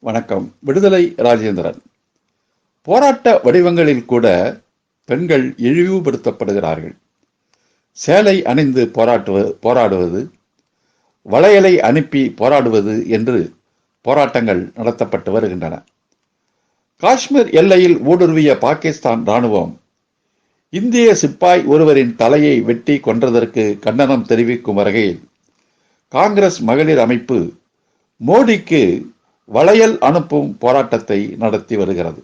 வணக்கம். விடுதலை ராஜேந்திரன். போராட்ட வடிவங்களில் கூட பெண்கள் இழிவுபடுத்தப்படுகிறார்கள். சேலை அணிந்து போராட்டுவ போராடுவது வளையலை அனுப்பி போராடுவது என்று போராட்டங்கள் நடத்தப்பட்டு வருகின்றன. காஷ்மீர் எல்லையில் ஊடுருவிய பாகிஸ்தான் ராணுவம் இந்திய சிப்பாய் ஒருவரின் தலையை வெட்டி கொன்றதற்கு கண்டனம் தெரிவிக்கும் வகையில் காங்கிரஸ் மகளிர் அமைப்பு மோடிக்கு வளையல் அனுப்பும் போராட்டத்தை நடத்தி வருகிறது.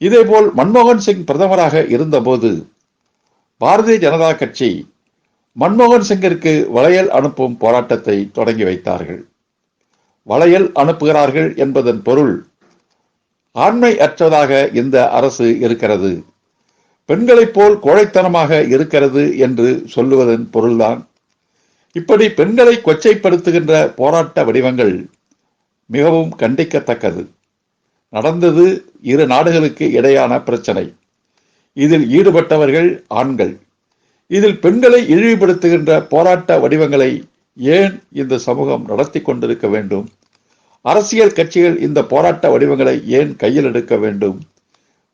இதேபோல் மன்மோகன் சிங் பிரதமராக இருந்தபோது பாரதிய ஜனதா கட்சி மன்மோகன் சிங்கிற்கு வளையல் அனுப்பும் போராட்டத்தை தொடங்கி வைத்தார்கள். வளையல் அனுப்புகிறார்கள் என்பதன் பொருள் ஆண்மை அற்றதாக இந்த அரசு இருக்கிறது பெண்களைப் போல் கோழைத்தனமாக இருக்கிறது என்று சொல்லுவதன் பொருள்தான். இப்படி பெண்களை கொச்சைப்படுத்துகின்ற போராட்ட வடிவங்கள் மிகவும் கண்டிக்கத்தக்கது. நடந்தது இரு நாடுகளுக்கு இடையான பிரச்சனை. இதில் ஈடுபட்டவர்கள் ஆண்கள். இதில் பெண்களை இழிவுபடுத்துகின்ற போராட்ட வடிவங்களை ஏன் இந்த சமூகம் நடத்தி கொண்டிருக்க வேண்டும்? அரசியல் கட்சிகள் இந்த போராட்ட வடிவங்களை ஏன் கையில் எடுக்க வேண்டும்?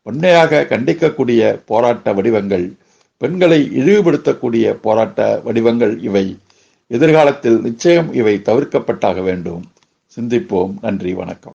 உண்மையாக கண்டிக்கக்கூடிய போராட்ட வடிவங்கள் பெண்களை இழிவுபடுத்தக்கூடிய போராட்ட வடிவங்கள் இவை. எதிர்காலத்தில் நிச்சயம் இவை தவிர்க்கப்பட்டாக வேண்டும். சிந்திப்போம். நன்றி வணக்கம்.